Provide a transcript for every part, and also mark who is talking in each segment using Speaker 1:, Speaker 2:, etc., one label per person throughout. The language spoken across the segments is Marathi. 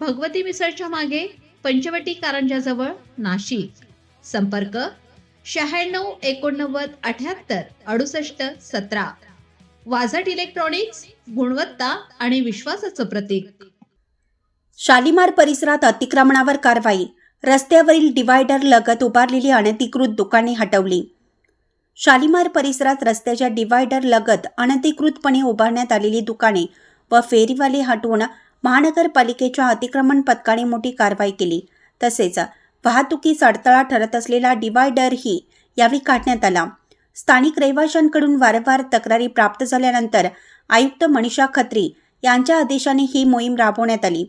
Speaker 1: भगवती मिसळच्या मागे पंचवटी कारंजाजवळ नाशिक. संपर्क शहाण्णव एकोणनव्वद अठ्याहत्तर अडुसष्ट सतरा. वाझट इलेक्ट्रॉनिक्स गुणवत्ता आणि विश्वासाचं प्रतीक.
Speaker 2: शालिमार परिसरात अतिक्रमणावर कारवाई. रस्त्यावरील डिवायडर लगत उभारलेली अनधिकृत दुकाने हटवली. शालिमार परिसरात रस्त्याच्या डिवायडर लगत अनधिकृतपणे उभारण्यात आलेली दुकाने व फेरीवाले हटवून महानगरपालिकेच्या अतिक्रमण पथकाने मोठी कारवाई केली. तसेच वाहतुकीस अडथळा ठरत असलेला डिवायडरही यावेळी काढण्यात आला. स्थानिक रहिवाशांकडून वारंवार तक्रारी प्राप्त झाल्यानंतर आयुक्त मनीषा खत्री यांच्या आदेशाने ही मोहीम राबवण्यात आली.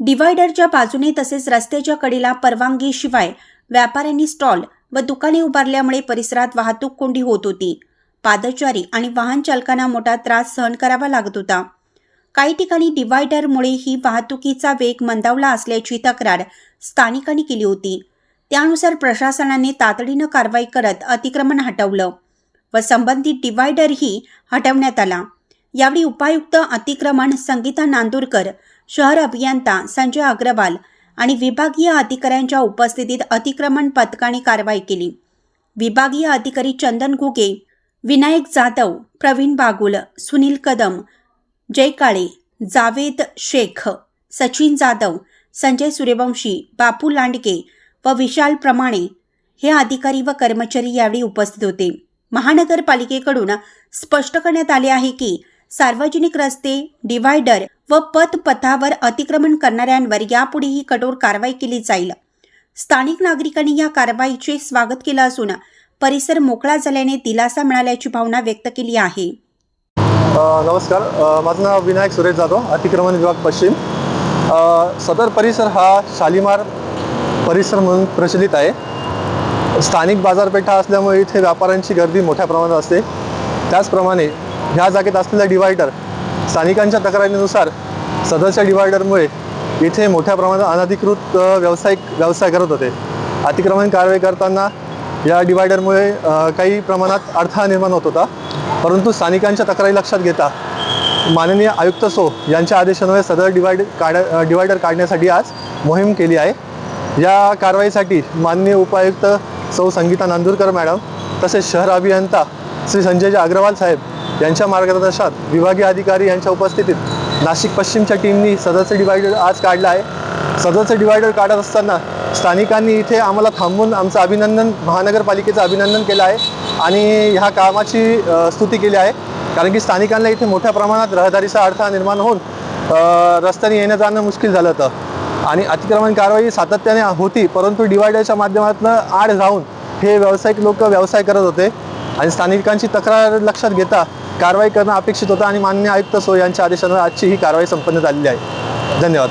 Speaker 2: डिवायडरच्या बाजूने तसेच रस्त्याच्या कडेला परवानगीशिवाय व्यापाऱ्यांनी स्टॉल व दुकाने उभारल्यामुळे परिसरात वाहतूक कोंडी होत होती. पादचारी आणि वाहन चालकांना मोठा त्रास सहन करावा लागत होता. काही ठिकाणी डिवायडरमुळे ही वाहतुकीचा वेग मंदावला असल्याची तक्रार स्थानिकांनी केली होती. त्यानुसार प्रशासनाने तातडीनं कारवाई करत अतिक्रमण हटवलं व संबंधित डिवायडरही हटवण्यात आला. यावेळी उपायुक्त अतिक्रमण संगीता नांदूरकर शहर अभियंता संजय अग्रवाल आणि विभागीय अधिकाऱ्यांच्या उपस्थितीत अतिक्रमण पथकाने कारवाई केली. विभागीय अधिकारी चंदन घुगे विनायक जाधव प्रवीण बागुल सुनील कदम जय काळे जावेद शेख सचिन जाधव संजय सूर्यवंशी बापू लांडगे व विशाल प्रमाणे हे अधिकारी व कर्मचारी यावेळी उपस्थित होते. महानगरपालिकेकडून स्पष्ट करण्यात आले आहे की सार्वजनिक रस्ते डिव्हायडर व पथपथावर अतिक्रमण करणाऱ्यांवर यापुढेही कठोर कारवाई केली जाईल. स्थानिक नागरिकांनी या कारवाईचे स्वागत केलं असून परिसर मोकळा झाल्याने दिलासा मिळाल्याची भावना व्यक्त केली आहे.
Speaker 3: नमस्कार. माझं नाव विनायक सुरेश जाधव अतिक्रमण विभाग पश्चिम. सदर परिसर हा शालिमार परिसर म्हणून प्रचलित आहे. स्थानिक बाजारपेठा असल्यामुळे इथे व्यापाऱ्यांची गर्दी मोठ्या प्रमाणात असते. त्याचप्रमाणे ह्या जागेत असलेला डिवायडर स्थानिकांच्या तक्रारीनुसार सदरच्या डिवायडरमुळे इथे मोठ्या प्रमाणात अनधिकृत व्यावसायिक व्यवसाय करत होते. अतिक्रमण कारवाई करताना या डिवायडरमुळे काही प्रमाणात अडथळा निर्माण होत होता. परंतु स्थानिकांच्या तक्रारी लक्षात घेता माननीय आयुक्त सो यांच्या आदेशान्वये सदर डिवाइड काढ डिवायडर काढण्यासाठी आज मोहीम केली आहे. या कारवाईसाठी माननीय उपायुक्त सौ संगीता नांदुरकर मॅडम तसेच शहर अभियंता श्री संजयजी अग्रवाल साहेब यांच्या मार्गदर्शनात विभागीय अधिकारी यांच्या उपस्थितीत नाशिक पश्चिमच्या टीमनी सदरचं डिवायडर आज काढलं आहे. सदरचं डिवायडर काढत असताना स्थानिकांनी इथे आम्हाला थांबून आमचं अभिनंदन महानगरपालिकेचं अभिनंदन केलं आहे आणि ह्या कामाची स्तुती केली आहे. कारण की स्थानिकांना इथे मोठ्या प्रमाणात रहदारीचा अडथळा निर्माण होऊन रस्त्याने येणं जाणं मुश्किल झालं होतं. आणि अतिक्रमण कारवाई सातत्याने होती परंतु डिवायडरच्या माध्यमातून आड जाऊन हे व्यावसायिक लोक व्यवसाय करत होते. आणि स्थानिकांची तक्रार लक्षात घेता कारवाई करणं अपेक्षित होतं आणि मान्य आयुक्त सो यांच्या आदेशानं आजची ही कारवाई संपन्न झालेली आहे. धन्यवाद.